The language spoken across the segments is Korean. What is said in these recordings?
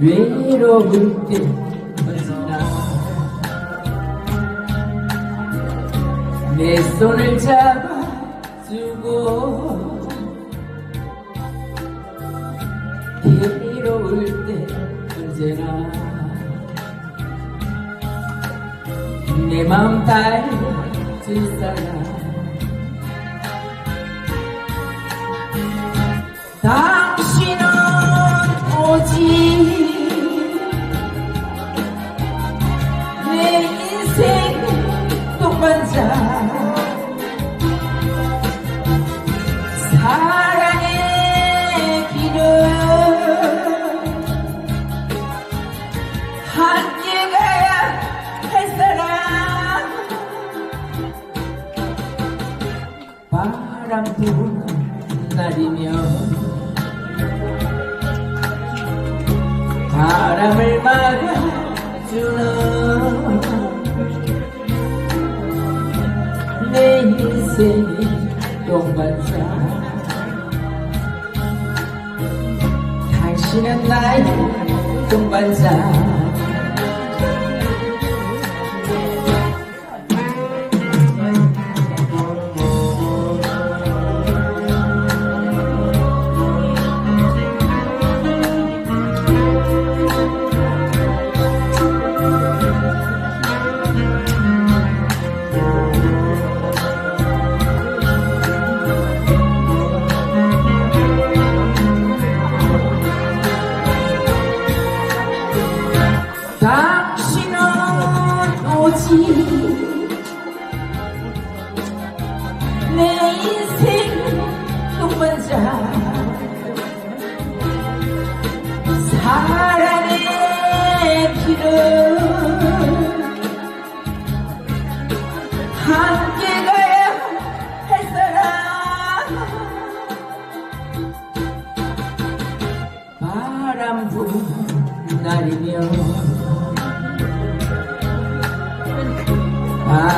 이로울 때 언제나 내 손을 잡아주고 이로울 때 언제나 내 마음 달줄 사람. 당 사랑의 길을 함께 가야 할 사람. 바람 부는 날이면 바람을 막아 당신은 나의 동반자 내 인생 동반자. 사랑의 길을 함께 가야 할 사람. 바람 부는 날이면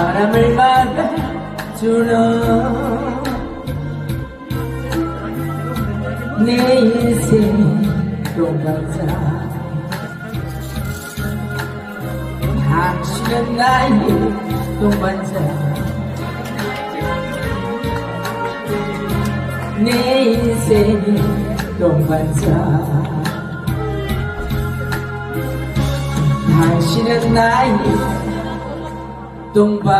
바람을 막아주는 내 인생 동반자. 당신은 나의 동반자. 내 인생의 동반자. 당신은 나의 동반자